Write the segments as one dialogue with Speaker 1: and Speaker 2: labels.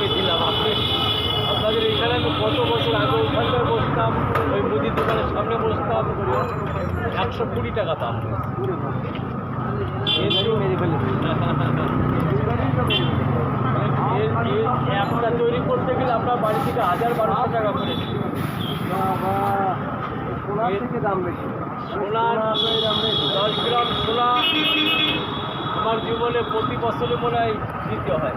Speaker 1: আমি দিলাম। আপনি আপনাদের এখানে আমি কত বছর আগে ওখানকার বসতাম ওই মুদির দোকানের সামনে বসতাম। একশো কুড়ি টাকা দাম। একটা তৈরি করতে গেলে আপনার বাড়ি থেকে হাজার বারোশো টাকা করে।
Speaker 2: দাম বেশি।
Speaker 1: সোনা দশ গ্রাম সোনা আমার জীবনে প্রতি বছরে মনে হয় দিতে হয়।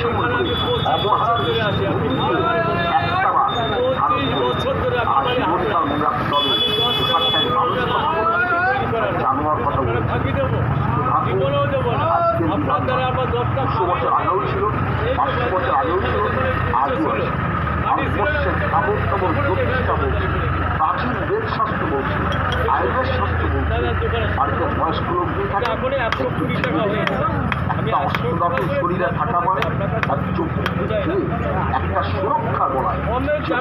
Speaker 1: দুশো
Speaker 3: বছর আগেও ছিল পাঁচশো বছর আগেও ছিল আজও আছে ভারতবর্ষের জ্যোতিষটা বলছে প্রাচীন বেদ শাস্ত্র বলছে আয়ুর্বেদ শাস্ত্র বলছে
Speaker 1: দোকানে
Speaker 3: বাড়িতে বয়স্ক লোকদের থাকে একটা
Speaker 1: একশো
Speaker 3: শরীরে থাকা মানে তার চোখ একটা সুরক্ষা বলায় যে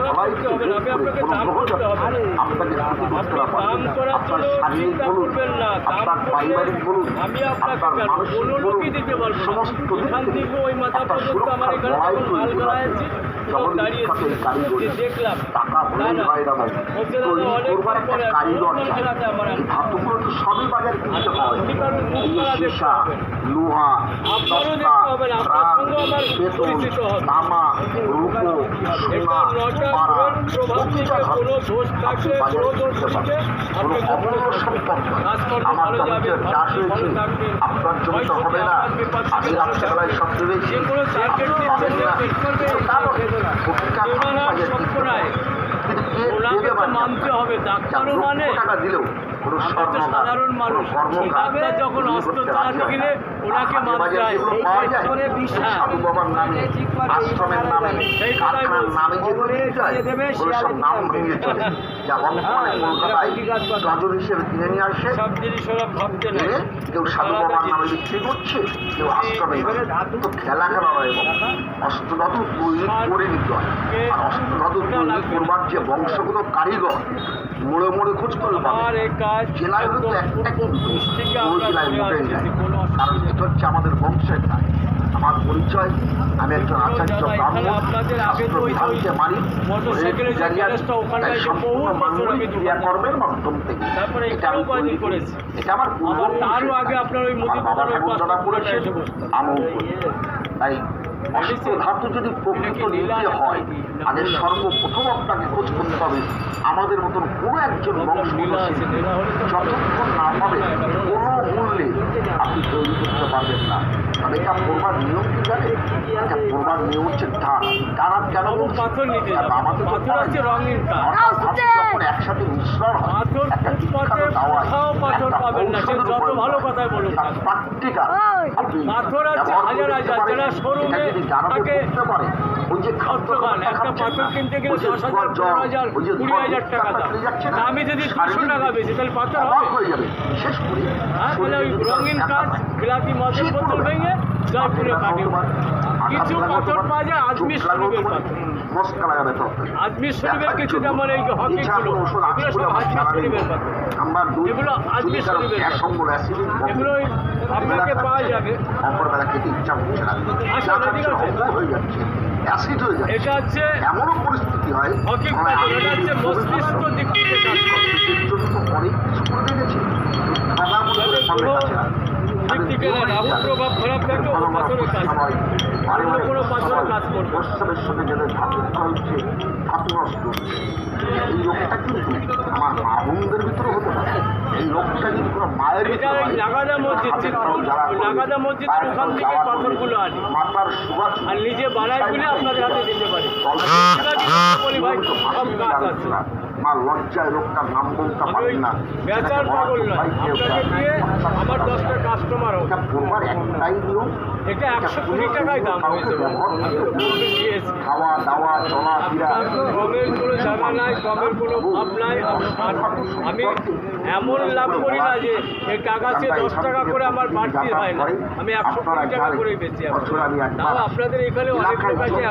Speaker 1: আপনাকে দাম করতে হবে। না।
Speaker 3: আপনাকে ক্ষতি করতে না পারে
Speaker 1: দাম করার
Speaker 3: আপনার শারীরিক বলুন
Speaker 1: করবেন না। দাম
Speaker 3: আপনার পারিবারিক বলুন আপনার মানসিক বলুন
Speaker 1: লোকই দিতে পারব না।
Speaker 3: সমস্ত দিক থেকে আপনার সুরক্ষার বলাই তৈরি
Speaker 1: মাল
Speaker 3: করা
Speaker 1: দাঁড়িয়ে
Speaker 3: বিখ্যাত এই কারিগরি
Speaker 1: দেখলাম।
Speaker 3: টাকা হলেই
Speaker 1: না, না।
Speaker 3: না ভাই তৈরি করবার একটা কারিগর চাই।
Speaker 1: আছে আমার
Speaker 3: এই ধাতুগুলো তো সবই বাজারে কিনতে
Speaker 1: আচ্ছা,
Speaker 3: সীসা লোহা
Speaker 1: আপনারও দেখতে হবে আপনার
Speaker 3: প্রাণ
Speaker 1: আমার পরিচিত হবে। এটা নটা গ্রহের প্রভাব থেকে কোনো দোষ থাকলে, কোনো দোষ
Speaker 3: কিনতে
Speaker 1: থেকে
Speaker 3: পারবেন কোনো
Speaker 1: আপনি। কাজকর্ম ভালো যাবে, ভালো- ভালো থাকবেন। হয়তো আপনার বিপদ থেকে
Speaker 3: রাত্রেবেলায় সব
Speaker 1: যে কোনো টার্গেট
Speaker 3: না।
Speaker 1: চেক করবে, ওনার সব করায়। ওনাকে তো মানতে হবে, ডাক্তারও মানে। আমরা তো সাধারণ মানুষ।
Speaker 3: কোনো
Speaker 1: যখন অস্ত্র চালাতে গেলে ওনাকে
Speaker 3: আর
Speaker 1: হয় হ্যাঁ।
Speaker 3: আশ্রমের নামে
Speaker 1: সেই কথাই।
Speaker 3: নামে হয় ভেঙে চলে। যা বর্তমানে কলকাতায় হিসেবে কিনে নিয়ে আসে।
Speaker 1: সব জিনিস ওরা ভাবতে না
Speaker 3: কেউ সাধু বাবার নামে বিক্রি করছে কেউ আশ্রমের নামে তো খেলা খেলা নয় বাবা তৈরি করে নিতে হয়। আর তৈরি করবার যে বংশগত কারিগর মোড়ে মোড়ে খোঁজ করলে পাবে। জেলায় হয়তো একটা কিন্তু
Speaker 1: আমরা
Speaker 3: জেলায় মোটেই কারণ এটা হচ্ছে আমাদের বংশের কাজ। আমার পরিচয় আমি একজন আচার্য ব্রাহ্মণ শাস্ত্র বিধানকে মানি তাই সম্পূর্ণ ক্রিয়াকর্মের মাধ্যম থেকে। এটা আমি তৈরি
Speaker 1: করেছি।
Speaker 3: এটা আমার পূর্ব
Speaker 1: আমার আগে আপনার ওই মুদি
Speaker 3: বাবা ঠাকুর দাদা করেছে আমিও করি। তাই ধাতু যদি প্রকৃত নিতে হয় আগে সর্বপ্রথম আপনাকে খোঁজ করতে হবে আমাদের মতন কোনো একজন
Speaker 1: তো-
Speaker 3: যতক্ষণ না পাবে কোনো মূল্যে আপনি তৈরি করতে পারবেন না। তবে এটা পড়বার নিয়ম কি জানেন এটা পড়বার নিয়ম হচ্ছে টান টানার কেন
Speaker 1: যাব।
Speaker 3: আমাদের একসাথে মিশ্রণ হয় একটা বিখ্যাত দাওয়ায় একটা প্র্যাকটিক্যাল
Speaker 1: পাথর আছে হাজার হাজার, যারা একটা কিনতে গেলে দশ হাজার, পনেরো হাজার, কুড়ি হাজার টাকা দাম। আমি যদি দুশো টাকা বেশি, তাহলে পাথর হবে?
Speaker 3: হয়ে
Speaker 1: তাহলে ওই রঙিন কাজ, বিলাতি মদের বোতল ভেঙে জয়পুরে কাটি কিছু পাথর পাওয়া যায় আজমির শরীফের পাথর।
Speaker 3: মস্কা লাগাবে তো
Speaker 1: আজমির শরীফের কিছু যেমন এই হকি গুলো।
Speaker 3: আমার দুই
Speaker 1: এগুলো আজমির শরীফের
Speaker 3: গ্যাস অ্যাসিডিক
Speaker 1: পাওয়া যাবে।
Speaker 3: অপরবেলা খেতে ইচ্ছা হয়ে যাচ্ছে
Speaker 1: এটা হচ্ছে
Speaker 3: এমনও পরিস্থিতি হয়
Speaker 1: হকি এটা হচ্ছে মস্তিষ্ক দিক থেকে।
Speaker 3: অনেক কিছু করে মনে করে সামনে
Speaker 1: কোনো দিক থেকে না, রাহুল প্রভাব খারাপ থাকে ও পাথরের কাজ। অন্য কোনো পাথরের কাজ করবে মসজিদ পাথরগুলো আনি আর নিজে বানায় বলে আপনাদের হাতে দিতে পারি
Speaker 3: মা লজ্জায় লোকটার নাম বলতে পারেন না।
Speaker 1: আমার দশটা কাস্টমার
Speaker 3: এটা করবার একটাই নিয়ম।
Speaker 1: এটা একশো কুড়ি টাকায় দাম হয়েছে।
Speaker 3: কাউকে ব্যবহার করতে
Speaker 1: আমি
Speaker 3: খাওয়া দাওয়া চলাফেরা
Speaker 1: আপনার কমের কোনো জায়গা নাই কমের কোনো ভাব নাই। আর- আর আমি এমন লাভ করি না যে এই কাগজে দশ টাকা করে আমার বাড়তি হয় না। আমি একশো কুড়ি টাকা করে
Speaker 3: আমি
Speaker 1: আপনাদের এখানে অনেক লোক আছে